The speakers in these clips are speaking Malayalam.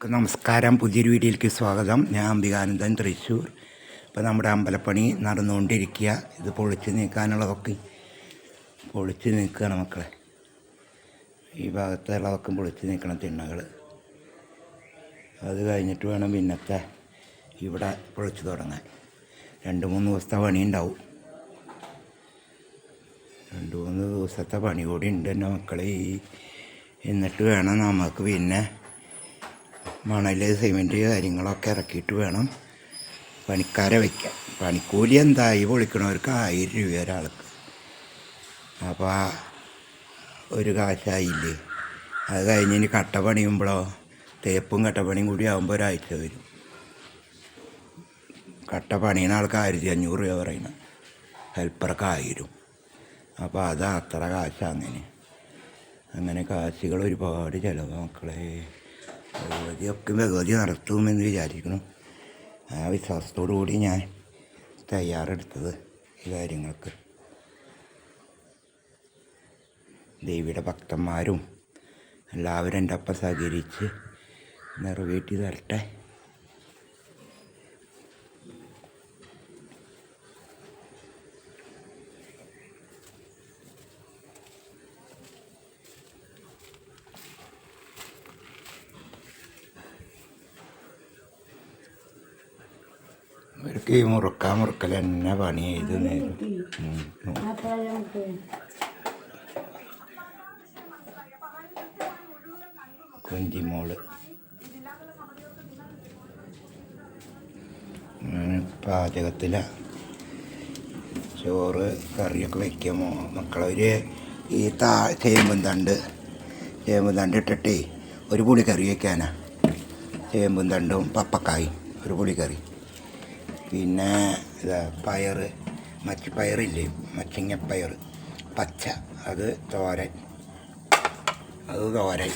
നമസ്കാരം. പുതിയൊരു വീഡിയോയിലേക്ക് സ്വാഗതം. ഞാൻ അംബികാനന്ദൻ തൃശ്ശൂർ. ഇപ്പോൾ നമ്മുടെ അമ്പലപ്പണി നടന്നുകൊണ്ടിരിക്കുക. ഇത് പൊളിച്ച് നീക്കാനുള്ളതൊക്കെ പൊളിച്ച് നീക്കുകയാണ് മക്കളെ. ഈ ഭാഗത്തുള്ളതൊക്കെ പൊളിച്ച് നീക്കണം തിണ്ണകൾ അത് കഴിഞ്ഞിട്ട് വേണം പിന്നത്തെ ഇവിടെ പൊളിച്ച് തുടങ്ങാൻ. രണ്ട് മൂന്ന് ദിവസത്തെ പണി ഉണ്ടാവും. രണ്ട് മൂന്ന് ദിവസത്തെ പണി കൂടി ഉണ്ട് എന്റെ മക്കളെ. ഈ എന്നിട്ട് വേണം നമുക്ക് പിന്നെ മണൽ സിമെന്റ് കാര്യങ്ങളൊക്കെ ഇറക്കിയിട്ട് വേണം പണിക്കാരെ വയ്ക്കാൻ. പണിക്കൂലി എന്തായി പൊളിക്കണവർക്ക് ആയിരം രൂപ ഒരാൾക്ക്. അപ്പോൾ ഒരു കാശായില്ലേ? അത് കഴിഞ്ഞ് ഇനി കട്ട പണിയുമ്പോഴോ തേപ്പും കട്ടപ്പണിയും കൂടി ആകുമ്പോൾ ഒരാഴ്ച വരും. കട്ട പണിയുന്ന ആൾക്ക് ആയിരത്തി അഞ്ഞൂറ് രൂപ പറയണം ഹെൽപ്പർക്ക് ആയിരം. അപ്പോൾ അത് അത്ര കാശ് അങ്ങനെ. അങ്ങനെ കാശുകൾ ഒരുപാട് ചിലവ് മക്കളെ. ഭഗവതിയൊക്കെ ഭഗവതി നടത്തുമെന്ന് വിചാരിക്കണം ആ വിശ്വാസത്തോടു കൂടി ഞാൻ തയ്യാറെടുത്തത് ഈ കാര്യങ്ങൾക്ക്. ദേവിയുടെ ഭക്തന്മാരും എല്ലാവരും എന്റെ അപ്പം സഹകരിച്ച് നിറവേറ്റി തരട്ടെ. ഇവർക്ക് ഈ മുറുക്കാൻ മുറുക്കൽ തന്നെ പണി ചെയ്ത് നേരം. ഉം, ഉം. പാചകത്തില. ചോറ് കറിയൊക്കെ വയ്ക്കുമോ മക്കളൊരു ഈ താ ചേമ്പും തണ്ട് ചേമ്പും തണ്ട് ഇട്ടിട്ടേ ഒരു പുളി കറി വയ്ക്കാനാ ചേമ്പും തണ്ടും പപ്പക്കായും ഒരു പുളി കറി. പിന്നെ ഇതാ പയർ മച്ചിപ്പയറില്ലേ മച്ചിങ്ങപ്പയർ പച്ച അത് തോരൻ. അത് തോരൻ.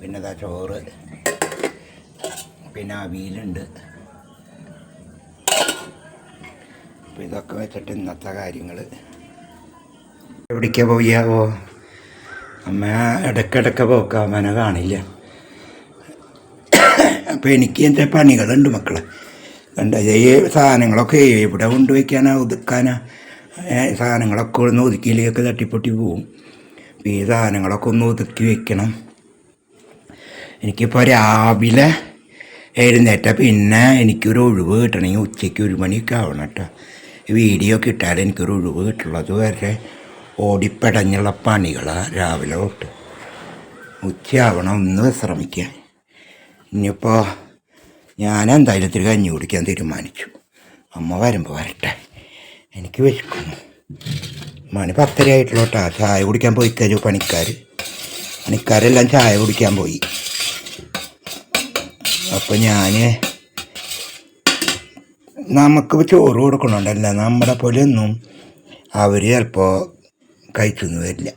പിന്നെ ഇതാ ചോറ്. പിന്നെ അവിയലുണ്ട്. അപ്പം ഇതൊക്കെ വെച്ചിട്ട് ഇന്നത്തെ കാര്യങ്ങൾ എവിടേക്കാ പോയാവോ? അമ്മ ഇടയ്ക്കിടയ്ക്ക് പോക്കാമനെ കാണില്ല. അപ്പോൾ എനിക്ക് എന്റെ പണികളുണ്ട് മക്കളെ? കണ്ട ഈ സാധനങ്ങളൊക്കെ ഇവിടെ കൊണ്ടുവയ്ക്കാനാ ഒതുക്കാനാ. സാധനങ്ങളൊക്കെ ഒന്ന് ഒതുക്കിയിലേക്ക് തട്ടിപ്പൊട്ടി പോവും. അപ്പോൾ ഈ സാധനങ്ങളൊക്കെ ഒന്ന് ഒതുക്കി വെക്കണം. എനിക്കിപ്പോൾ രാവിലെ എഴുന്നേറ്റ പിന്നെ എനിക്കൊരു ഒഴിവ് കിട്ടണമെങ്കിൽ ഉച്ചയ്ക്ക് ഒരു മണിയൊക്കെ ആവണം കേട്ടോ. വീഡിയോ കിട്ടാതെ എനിക്കൊരു ഒഴിവ് കിട്ടുള്ളത് വരെ ഓടിപ്പടഞ്ഞുള്ള പണികളാണ് രാവിലെ തൊട്ട്. ഉച്ചയാവണം ഒന്ന് വിശ്രമിക്കുക ഇനിയിപ്പോൾ ഞാൻ ഇത്തിരി കഞ്ഞി കുടിക്കാൻ തീരുമാനിച്ചു. അമ്മ വരുമ്പോൾ വരട്ടെ. എനിക്ക് വിശക്കുന്നു. മണി പത്തര ആയിട്ടുള്ളൂ ചായ കുടിക്കാൻ പോയി കഴിഞ്ഞു പണിക്കാർ പണിക്കാരെല്ലാം ചായ കുടിക്കാൻ പോയി. അപ്പോൾ ഞാൻ നമുക്ക് ചോറ് കൊടുക്കണമല്ല നമ്മുടെ പോലെ ഒന്നും അവർ ചിലപ്പോൾ കഴിച്ചൊന്നും വരില്ല.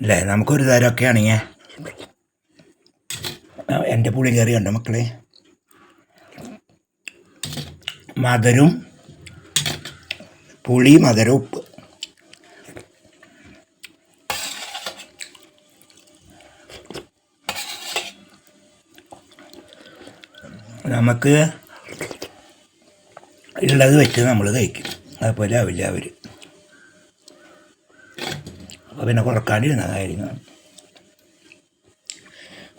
അല്ലേ? നമുക്കൊരു തരമൊക്കെ ആണെങ്കിൽ എന്റെ പുളി കണ്ടോ മക്കളെ? മധുരം പുളി മധുരം ഉപ്പ്. നമുക്ക് ഉള്ളത് വെച്ച് നമ്മൾ കഴിക്കും. അതുപോലെ ആവില്ല അവർ. അപ്പോൾ പിന്നെ കുറക്കാണ്ടിരുന്ന കാര്യങ്ങളാണ്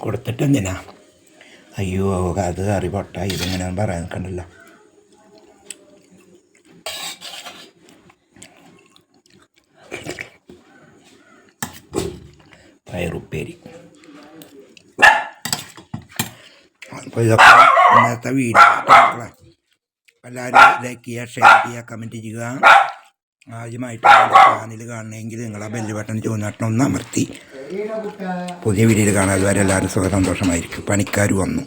കൊടുത്തിട്ട് എന്തിനാ അയ്യോ അത് അറി പൊട്ട ഇതിങ്ങനെ പറയാൻ കണ്ടല്ലോ പയറുപ്പേരി. അപ്പോൾ ഇതൊക്കെ ഇന്നത്തെ വീഡിയോ. എല്ലാവരും ലൈക്ക് ചെയ്യുക ഷെയർ ചെയ്യുക കമന്റ് ചെയ്യുക. ആദ്യമായിട്ട് ചാനൽ കാണണമെങ്കിൽ നിങ്ങൾ ആ ബെല്ല് ബട്ടൺ ചുവന്നട്ടണം ഒന്ന് അമർത്തി. പുതിയ വീഡിയോയിൽ വരെ എല്ലാവരും സുഖ സന്തോഷമായിരിക്കും. പണിക്കാർ വന്നു.